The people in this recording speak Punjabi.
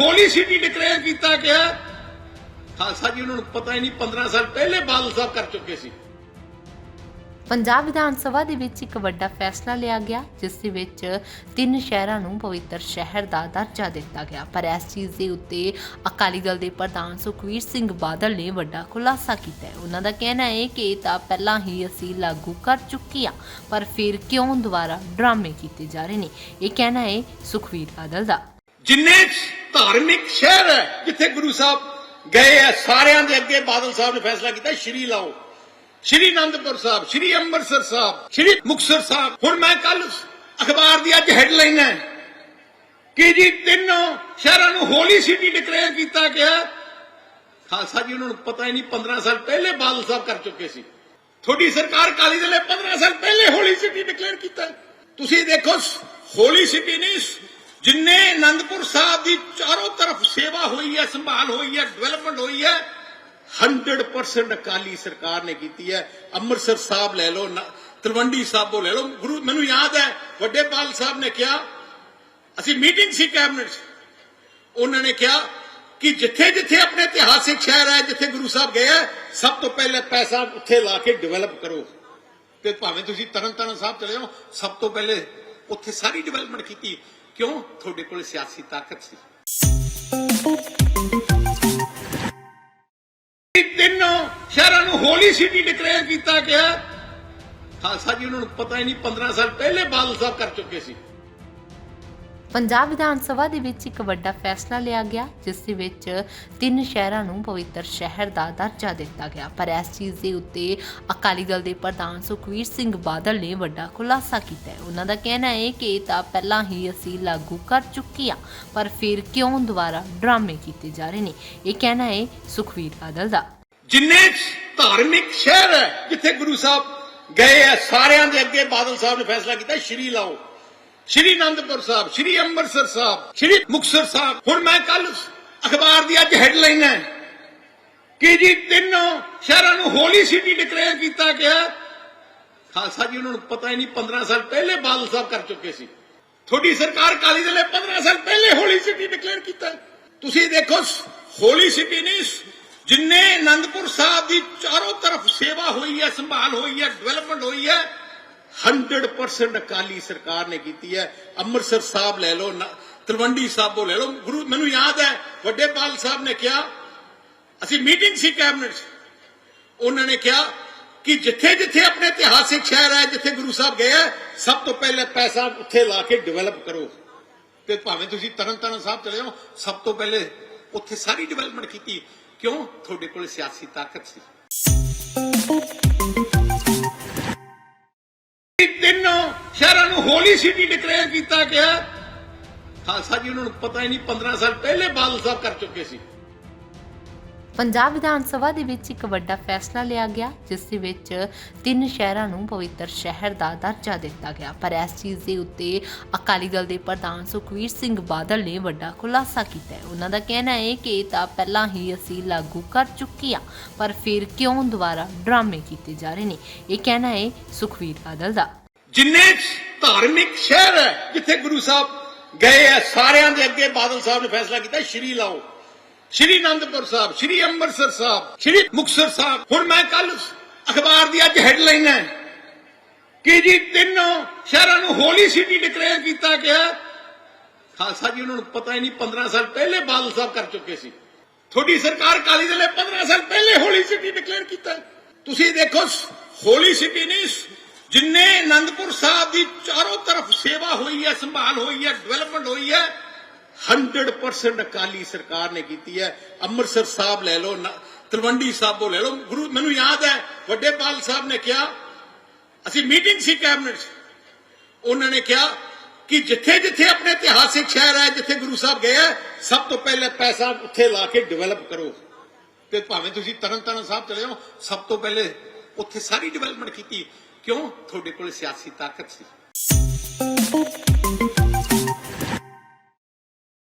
ਹੋਲੀ ਸਿਟੀ ਡਿਕਲੇਅਰ ਕੀਤਾ ਗਿਆ। ਖਾਲਸਾ ਜੀ, ਉਹਨਾਂ ਨੂੰ ਪਤਾ ਹੀ ਨਹੀਂ 15 ਸਾਲ ਪਹਿਲੇ ਬਾਦਲ ਸਾਹਿਬ ਕਰ ਚੁੱਕੇ ਸੀ। ਪੰਜਾਬ ਵਿਧਾਨ ਸਭਾ ਦੇ ਵਿੱਚ ਇੱਕ ਵੱਡਾ ਫੈਸਲਾ ਲਿਆ ਗਿਆ, ਜਿਸ ਦੇ ਵਿੱਚ ਤਿੰਨ ਸ਼ਹਿਰਾਂ ਨੂੰ ਪਵਿੱਤਰ ਸ਼ਹਿਰ ਦਾ ਦਰਜਾ ਦਿੱਤਾ ਗਿਆ। ਪਰ ਇਸ ਚੀਜ਼ ਦੇ ਉੱਤੇ ਅਕਾਲੀ ਦਲ ਦੇ ਪ੍ਰਧਾਨ ਸੁਖਵੀਰ ਸਿੰਘ ਬਾਦਲ ਨੇ ਵੱਡਾ ਖੁਲਾਸਾ ਕੀਤਾ ਹੈ। ਉਹਨਾਂ ਦਾ ਕਹਿਣਾ ਹੈ ਕਿ ਇਹ ਤਾਂ ਪਹਿਲਾਂ ਹੀ ਅਸੀਂ ਲਾਗੂ ਕਰ ਚੁੱਕੇ ਹਾਂ, ਪਰ ਫਿਰ ਕਿਉਂ ਦੁਬਾਰਾ ਡਰਾਮੇ ਕੀਤੇ ਜਾ ਰਹੇ ਨੇ? ਇਹ ਕਹਿਣਾ ਹੈ ਸੁਖਵੀਰ ਬਾਦਲ ਦਾ। ਜਿੰਨੇ ਧਾਰਮਿਕ ਸ਼ਹਿਰ ਹੈ ਜਿੱਥੇ ਗੁਰੂ ਸਾਹਿਬ ਗਏ ਆ ਸਾਰਿਆਂ ਦੇ ਅੱਗੇ ਬਾਦਲ ਸਾਹਿਬ ਨੇ ਫੈਸਲਾ ਕੀਤਾ, ਸ਼੍ਰੀ ਲਾਓ। ਸ਼੍ਰੀ ਅਨੰਦਪੁਰ ਸਾਹਿਬ, ਸ਼੍ਰੀ ਅੰਮ੍ਰਿਤਸਰ ਸਾਹਿਬ, ਸ਼੍ਰੀ ਮੁਕਤਸਰ ਸਾਹਿਬ। ਹੁਣ ਮੈਂ ਕੱਲ ਅਖਬਾਰ ਦੀ ਅੱਜ ਹੈਡਲਾਈਨ ਹੈ ਕਿ ਜੀ ਤਿੰਨੋਂ ਸ਼ਹਿਰਾਂ ਨੂੰ ਹੋਲੀ ਸਿਟੀ ਡਿਕਲੇਅਰ ਕੀਤਾ ਗਿਆ। ਖਾਲਸਾ ਜੀ, ਉਹਨਾਂ ਨੂੰ ਪਤਾ ਹੀ ਨਹੀਂ 15 ਸਾਲ ਪਹਿਲੇ ਬਾਦਲ ਸਾਹਿਬ ਕਰ ਚੁੱਕੇ ਸੀ। ਤੁਹਾਡੀ ਸਰਕਾਰ ਕਾਲੀ ਦਲ ਨੇ 15 ਸਾਲ ਪਹਿਲੇ ਹੋਲੀ ਸਿਟੀ ਡਿਕਲੇਅਰ ਕੀਤਾ। ਤੁਸੀਂ ਦੇਖੋ ਹੋਲੀ ਸਿਟੀ ਨਹੀਂ ਜਿੰਨੇ ਅਨੰਦਪੁਰ ਸਾਹਿਬ ਦੀ ਚਾਰੋਂ ਤਰਫ ਸੇਵਾ ਹੋਈ ਹੈ, ਸੰਭਾਲ ਹੋਈ ਹੈ ਡਿਵੈਲਪਮੈਂਟ ਹੋਈ ਹੈ 100% ਅਕਾਲੀ ਸਰਕਾਰ ਨੇ ਕੀਤੀ ਹੈ। ਅੰਮ੍ਰਿਤਸਰ ਸਾਹਿਬ ਲੈ ਲਓ, ਨ- ਤਲਵੰਡੀ ਸਾਬੋ ਲੈ ਲਓ। ਗੁਰੂ ਮੈਨੂੰ ਯਾਦ ਹੈ, ਵੱਡੇ ਪਾਲ ਸਾਹਿਬ ਨੇ ਕਿਹਾ, ਅਸੀਂ ਮੀਟਿੰਗ ਸੀ ਕੈਬਨਿਟ 'ਚ। ਉਹਨਾਂ ਨੇ ਕਿਹਾ ਕਿ ਜਿੱਥੇ ਜਿੱਥੇ ਆਪਣੇ ਇਤਿਹਾਸਿਕ ਸ਼ਹਿਰ ਹੈ, ਜਿੱਥੇ ਗੁਰੂ ਸਾਹਿਬ ਗਏ ਹੈ, ਸਭ ਤੋਂ ਪਹਿਲੇ ਪੈਸਾ ਉੱਥੇ ਲਾ ਕੇ ਡਿਵੈਲਪ ਕਰੋ। ਤੇ ਭਾਵੇਂ ਤੁਸੀਂ ਤਰਨਤਾਰਨ ਸਾਹਿਬ ਚਲੇ ਜਾਓ, ਸਭ ਤੋਂ ਪਹਿਲੇ ਉੱਥੇ ਸਾਰੀ ਡਿਵੈਲਪਮੈਂਟ ਕੀਤੀ। ਕਿਉਂ? ਤੁਹਾਡੇ ਕੋਲ ਸਿਆਸੀ ਤਾਕਤ ਸੀ। ਇਹ ਤਿੰਨੋਂ ਸ਼ਹਿਰਾਂ ਨੂੰ ਹੋਲੀ ਸਿਟੀ ਡਿਕਲੇਅਰ ਕੀਤਾ ਗਿਆ। ਖਾਲਸਾ ਜੀ, ਉਹਨਾਂ ਨੂੰ ਪਤਾ ਹੀ ਨਹੀਂ 15 ਸਾਲ ਪਹਿਲੇ ਬਾਦਲ ਸਾਹਿਬ ਕਰ ਚੁੱਕੇ ਸੀ। ਪੰਜਾਬ ਵਿਧਾਨ ਸਭਾ ਦੇ ਵਿੱਚ ਇੱਕ ਵੱਡਾ ਫੈਸਲਾ ਲਿਆ ਗਿਆ, ਜਿਸ ਦੇ ਵਿੱਚ ਤਿੰਨ ਸ਼ਹਿਰਾਂ ਨੂੰ ਪਵਿੱਤਰ ਸ਼ਹਿਰ ਦਾ ਦਰਜਾ ਦਿੱਤਾ ਗਿਆ। ਪਰ ਇਸ ਚੀਜ਼ ਦੇ ਉੱਤੇ ਅਕਾਲੀ ਦਲ ਦੇ ਪ੍ਰਧਾਨ ਸੁਖਵੀਰ ਸਿੰਘ ਬਾਦਲ ਨੇ ਵੱਡਾ ਖੁਲਾਸਾ ਕੀਤਾ ਹੈ। ਉਹਨਾਂ ਦਾ ਕਹਿਣਾ ਹੈ ਕਿ ਇਹ ਤਾਂ ਪਹਿਲਾਂ ਹੀ ਅਸੀਂ ਲਾਗੂ ਕਰ ਚੁੱਕੇ ਹਾਂ, ਪਰ ਫਿਰ ਕਿਉਂ ਦੁਬਾਰਾ ਡਰਾਮੇ ਕੀਤੇ ਜਾ ਰਹੇ ਨੇ? ਇਹ ਕਹਿਣਾ ਹੈ ਸੁਖਵੀਰ ਬਾਦਲ ਦਾ। ਜਿੰਨੇ ਧਾਰਮਿਕ ਸ਼ਹਿਰ ਹੈ ਜਿੱਥੇ ਗੁਰੂ ਸਾਹਿਬ ਗਏ ਆ ਸਾਰਿਆਂ ਦੇ ਅੱਗੇ ਬਾਦਲ ਸਾਹਿਬ ਨੇ ਫੈਸਲਾ ਕੀਤਾ, ਸ਼੍ਰੀ ਲਾਓ ਸ਼੍ਰੀ ਅਨੰਦਪੁਰ ਸਾਹਿਬ, ਸ਼੍ਰੀ ਅੰਮ੍ਰਿਤਸਰ ਸਾਹਿਬ, ਸ਼੍ਰੀ ਮੁਕਤਸਰ ਸਾਹਿਬ। ਹੁਣ ਮੈਂ ਕੱਲ ਅਖਬਾਰ ਦੀ ਅੱਜ ਹੈਡਲਾਈਨ ਹੈ ਕਿ ਜੀ ਤਿੰਨੋਂ ਸ਼ਹਿਰਾਂ ਨੂੰ ਹੋਲੀ ਸਿਟੀ ਡਿਕਲੇਅਰ ਕੀਤਾ ਗਿਆ। ਖਾਲਸਾ ਜੀ, ਉਹਨਾਂ ਨੂੰ ਪਤਾ ਹੀ ਨਹੀਂ 15 ਸਾਲ ਪਹਿਲੇ ਬਾਦਲ ਸਾਹਿਬ ਕਰ ਚੁੱਕੇ ਸੀ। ਤੁਹਾਡੀ ਸਰਕਾਰ ਕਾਲੀ ਦਲ ਨੇ 15 ਸਾਲ ਪਹਿਲੇ ਹੋਲੀ ਸਿਟੀ ਡਿਕਲੇਅਰ ਕੀਤਾ। ਤੁਸੀਂ ਦੇਖੋ, ਹੋਲੀ ਸਿਟੀ ਨਹੀਂ, ਜਿੰਨੇ ਅਨੰਦਪੁਰ ਸਾਹਿਬ ਦੀ ਚਾਰੋਂ ਤਰਫ ਸੇਵਾ ਹੋਈ ਹੈ, ਸੰਭਾਲ ਹੋਈ ਹੈ ਡਿਵੈਲਪਮੈਂਟ ਹੋਈ ਹੈ 100% ਅਕਾਲੀ ਸਰਕਾਰ ਨੇ ਕੀਤੀ ਹੈ। ਅੰਮ੍ਰਿਤਸਰ ਸਾਹਿਬ ਲੈ ਲਓ ਤਲਵੰਡੀ ਸਾਬੋ ਲੈ ਲਓ। ਗੁਰੂ, ਮੈਨੂੰ ਯਾਦ ਹੈ ਵੱਡੇ ਪਾਲ ਸਾਹਿਬ ਨੇ ਕਿਹਾ, ਅਸੀਂ ਮੀਟਿੰਗ ਸੀ ਕੈਬਨਿਟ ਉਹਨਾਂ ਨੇ ਕਿਹਾ ਕਿ ਜਿੱਥੇ ਜਿੱਥੇ ਆਪਣੇ ਇਤਿਹਾਸਿਕ ਸ਼ਹਿਰ ਹੈ, ਜਿੱਥੇ ਗੁਰੂ ਸਾਹਿਬ ਗਏ ਹੈ, ਸਭ ਤੋਂ ਪਹਿਲੇ ਪੈਸਾ ਉੱਥੇ ਲਾ ਕੇ ਡਿਵੈਲਪ ਕਰੋ। ਤੇ ਭਾਵੇਂ ਤੁਸੀਂ ਤਰਨਤਾਰਨ ਸਾਹਿਬ ਚਲੇ ਜਾਓ, ਸਭ ਤੋਂ ਪਹਿਲੇ ਉੱਥੇ ਸਾਰੀ ਡਿਵੈਲਪਮੈਂਟ ਕੀਤੀ। ਕਿਉਂ? ਤੁਹਾਡੇ ਕੋਲ ਸਿਆਸੀ ਤਾਕਤ ਸੀ। ਹੋਲੀ ਸਿਟੀ ਡਿਕਲੇਅਰ ਕੀਤਾ ਗਿਆ। ਖਾਲਸਾ ਜੀ, ਉਹਨਾਂ ਨੂੰ ਪਤਾ ਹੀ ਨਹੀਂ 15 ਸਾਲ ਪਹਿਲੇ ਬਾਦਲ ਸਾਹਿਬ ਕਰ ਚੁੱਕੇ ਸੀ। ਪੰਜਾਬ ਵਿਧਾਨ ਸਭਾ ਦੇ ਵਿੱਚ ਇੱਕ ਵੱਡਾ ਫੈਸਲਾ ਲਿਆ ਗਿਆ, ਜਿਸ ਦੇ ਵਿੱਚ ਤਿੰਨ ਸ਼ਹਿਰਾਂ ਨੂੰ ਪਵਿੱਤਰ ਸ਼ਹਿਰ ਦਾ ਦਰਜਾ ਦਿੱਤਾ ਗਿਆ। ਪਰ ਇਸ ਚੀਜ਼ ਦੇ ਉੱਤੇ ਅਕਾਲੀ ਦਲ ਦੇ ਪ੍ਰਧਾਨ ਸੁਖਵੀਰ ਸਿੰਘ ਬਾਦਲ ਨੇ ਵੱਡਾ ਖੁਲਾਸਾ ਕੀਤਾ ਹੈ। ਉਹਨਾਂ ਦਾ ਕਹਿਣਾ ਹੈ ਕਿ ਇਹ ਤਾਂ ਪਹਿਲਾਂ ਹੀ ਅਸੀਂ ਲਾਗੂ ਕਰ ਚੁੱਕੇ ਹਾਂ, ਪਰ ਫਿਰ ਕਿਉਂ ਦੁਬਾਰਾ ਡਰਾਮੇ ਕੀਤੇ ਜਾ ਰਹੇ ਨੇ? ਇਹ ਕਹਿਣਾ ਹੈ ਸੁਖਵੀਰ ਬਾਦਲ ਦਾ। ਜਿੰਨੇ ਧਾਰਮਿਕ ਸ਼ਹਿਰ ਹੈ ਜਿੱਥੇ ਗੁਰੂ ਸਾਹਿਬ ਗਏ ਆ ਸਾਰਿਆਂ ਦੇ ਅੱਗੇ ਬਾਦਲ ਸਾਹਿਬ ਨੇ ਫੈਸਲਾ ਕੀਤਾ, ਸ਼੍ਰੀ ਲਾਓ ਸ਼੍ਰੀ ਅਨੰਦਪੁਰ ਸਾਹਿਬ, ਸ਼੍ਰੀ ਅੰਮ੍ਰਿਤਸਰ ਸਾਹਿਬ, ਸ਼੍ਰੀ ਮੁਕਤਸਰ ਸਾਹਿਬ। ਹੁਣ ਮੈਂ ਕੱਲ ਅਖਬਾਰ ਦੀ ਅੱਜ ਹੈਡਲਾਈਨ ਹੈ ਕਿ ਜੀ ਤਿੰਨੋਂ ਸ਼ਹਿਰਾਂ ਨੂੰ ਹੋਲੀ ਸਿਟੀ ਡਿਕਲੇਅਰ ਕੀਤਾ ਗਿਆ। ਖਾਲਸਾ ਜੀ, ਉਹਨਾਂ ਨੂੰ ਪਤਾ ਹੀ ਨਹੀਂ 15 ਸਾਲ ਪਹਿਲੇ ਬਾਦਲ ਸਾਹਿਬ ਕਰ ਚੁੱਕੇ ਸੀ। ਤੁਹਾਡੀ ਸਰਕਾਰ ਕਾਲੀ ਦਲ ਨੇ 15 ਸਾਲ ਪਹਿਲੇ ਹੋਲੀ ਸਿਟੀ ਡਿਕਲੇਅਰ ਕੀਤਾ। ਤੁਸੀਂ ਦੇਖੋ ਹੋਲੀ ਸਿਟੀ ਨਹੀਂ ਜਿੰਨੇ ਆਨੰਦਪੁਰ ਸਾਹਿਬ ਦੀ ਚਾਰੋਂ ਤਰਫ ਸੇਵਾ ਹੋਈ ਹੈ, ਸੰਭਾਲ ਹੋਈ ਹੈ ਡਿਵੈਲਪਮੈਂਟ ਹੋਈ ਹੈ 100% ਅਕਾਲੀ ਸਰਕਾਰ ਨੇ ਕੀਤੀ ਹੈ। ਅੰਮ੍ਰਿਤਸਰ ਸਾਹਿਬ ਲੈ ਲਓ ਤਲਵੰਡੀ ਸਾਬੋ ਲੈ ਲਓ। ਗੁਰੂ ਮੈਨੂੰ ਯਾਦ ਹੈ, ਵੱਡੇ ਪਾਲ ਸਾਹਿਬ ਨੇ ਕਿਹਾ, ਅਸੀਂ ਮੀਟਿੰਗ ਸੀ ਕੈਬਨਿਟ 'ਚ। ਉਹਨਾਂ ਨੇ ਕਿਹਾ ਕਿ ਜਿੱਥੇ ਜਿੱਥੇ ਆਪਣੇ ਇਤਿਹਾਸਿਕ ਸ਼ਹਿਰ ਹੈ, ਜਿੱਥੇ ਗੁਰੂ ਸਾਹਿਬ ਗਏ ਸਭ ਤੋਂ ਪਹਿਲੇ ਪੈਸਾ ਉੱਥੇ ਲਾ ਕੇ ਡਿਵੈਲਪ ਕਰੋ। ਤੇ ਭਾਵੇਂ ਤੁਸੀਂ ਤਰਨਤਾਰਨ ਸਾਹਿਬ ਚਲੇ ਜਾਓ, ਸਭ ਤੋਂ ਪਹਿਲੇ ਉੱਥੇ ਸਾਰੀ ਡਿਵੈਲਪਮੈਂਟ ਕੀਤੀ। ਕਿਉਂ? ਤੁਹਾਡੇ ਕੋਲ ਸਿਆਸੀ ਤਾਕਤ ਸੀ।